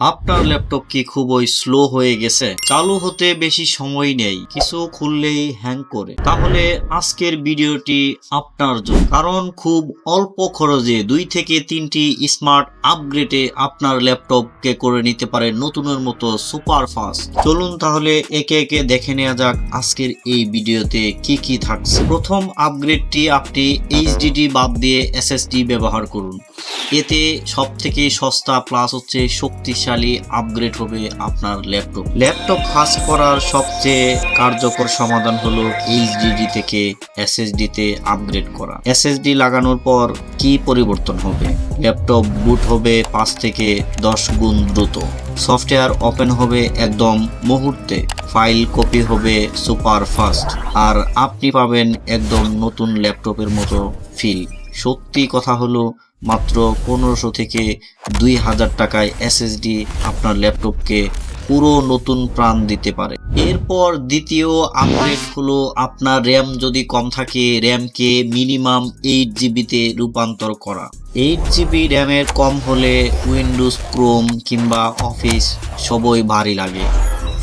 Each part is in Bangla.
আপনার ল্যাপটপ কি খুবই স্লো হয়ে গেছে? চালু হতে বেশি সময় নেই, কিছু খুললেই হ্যাং করে। তাহলে আজকের ভিডিওটি আপনার জন্য। কারণ খুব অল্প খরচে দুই থেকে তিনটি স্মার্ট আপগ্রেডে আপনার ল্যাপটপকে করে নিতে পারে নতুনের মতো সুপার ফাস্ট চলুন তাহলে একে একে দেখে নেওয়া যাক আজকের এই ভিডিওতে কি কি থাকছে। প্রথম আপগ্রেডটি আপনি এইচডিডি বাদ দিয়ে এসএসডি ব্যবহার করুন। এতে সব থেকে সস্তা প্লাস হচ্ছে শক্তিশালী আপগ্রেড হবে আপনার ল্যাপটপ ল্যাপটপ ফাস্ট করার সবচেয়ে কার্যকর সমাধান হলো এইচডিডি থেকে এসএসডি তে আপগ্রেড করা। এসএসডি লাগানোর পর কি পরিবর্তন হবে? ল্যাপটপ বুট হবে পাঁচ থেকে দশ গুণ দ্রুত। সফটওয়্যার ওপেন হবে একদম মুহূর্তে। ফাইল কপি হবে সুপার ফাস্ট আর আপনি পাবেন একদম নতুন ল্যাপটপের মতো ফিল সত্যি কথা হলো মাত্র পনেরোশো থেকে দুই হাজার টাকায় এসএসডি আপনার ল্যাপটপকে পুরো নতুন প্রাণ দিতে পারে। এরপর দ্বিতীয় আপডেট হলো আপনার র্যাম যদি কম থাকে, র্যামকে মিনিমাম এইট জিবিতে রূপান্তর করা। এইট জিবি র্যামের কম হলে উইন্ডোজ ক্রোম কিংবা অফিস সবই ভারী লাগে।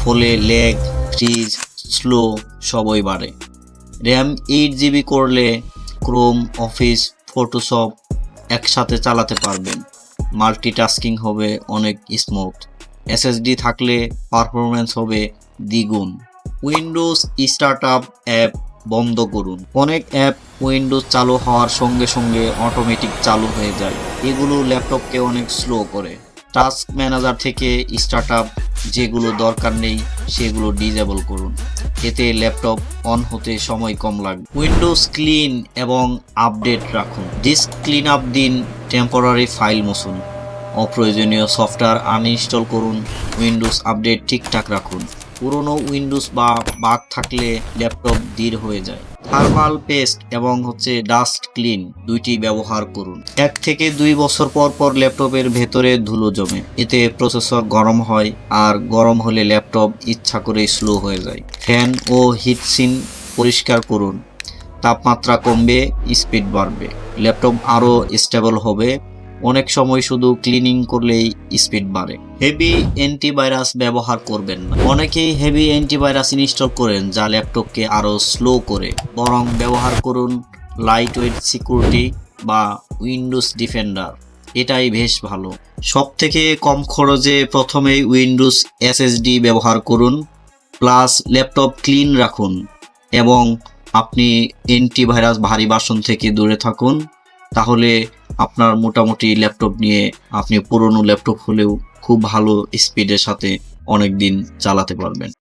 ফলে লেগ ফ্রিজ স্লো সবই বাড়ে। র্যাম এইট জিবি করলে ক্রোম অফিস ফটোশপ একসাথে চালাতে পারবেন। মাল্টিটাস্কিং হবে অনেক স্মুথ এসএসডি থাকলে পারফরমেন্স হবে দ্বিগুণ। উইন্ডোজ স্টার্ট আপ অ্যাপ বন্ধ করুন। অনেক অ্যাপ উইন্ডোজ চালু হওয়ার সঙ্গে সঙ্গে অটোমেটিক চালু হয়ে যায়। এগুলো ল্যাপটপকে অনেক স্লো করে। টাস্ক ম্যানেজার থেকে স্টার্টআপ যেগুলো দরকার নেই সেগুলো ডিজেবল করুন। এতে ল্যাপটপ অন হতে সময় কম লাগবে। উইন্ডোজ ক্লিন এবং আপডেট রাখুন। ডিস্ক ক্লিন আপ দিন, টেম্পোরারি ফাইল মুছুন। অপ্রয়োজনীয় সফটওয়্যার আনইনস্টল করুন। উইন্ডোজ আপডেট ঠিকঠাক রাখুন। পুরনো উইন্ডোজ বা বাগ থাকলে ল্যাপটপ ধীর হয়ে যায়। থার্মাল পেস্ট এবং হচ্ছে ডাস্ট ক্লিন দুইটি ব্যবহার করুন। এক থেকে দুই বছর পর পর ল্যাপটপের ভেতরে ধুলো জমে। এতে প্রসেসর গরম হয় আর গরম হলে ল্যাপটপ ইচ্ছা করে স্লো হয়ে যায়। ফ্যান ও হিটসিন পরিষ্কার করুন। তাপমাত্রা কমবে, স্পিড বাড়বে। ল্যাপটপ আরও স্টেবল হবে। অনেক সময় শুধু ক্লিনিং করলেই স্পিড বাড়ে। হেভি অ্যান্টিভাইরাস ব্যবহার করবেন না। অনেকেই হেভি অ্যান্টিভাইরাস ইনস্টল করেন, যা ল্যাপটপকে আরও স্লো করে। বরং ব্যবহার করুন লাইট ওয়েট সিকিউরিটি বা উইন্ডোজ ডিফেন্ডার এটাই বেশ ভালো। সব থেকে কম খরচে প্রথমেই উইন্ডোজ এসএসডি ব্যবহার করুন প্লাস ল্যাপটপ ক্লিন রাখুন এবং আপনি অ্যান্টিভাইরাস ভারী বাসন থেকে দূরে থাকুন, তাহলে আপনার মোটামুটি ল্যাপটপ নিয়ে আপনি পুরনো ল্যাপটপ হলেও খুব ভালো স্পিডের সাথে অনেক দিন চালাতে পারবেন।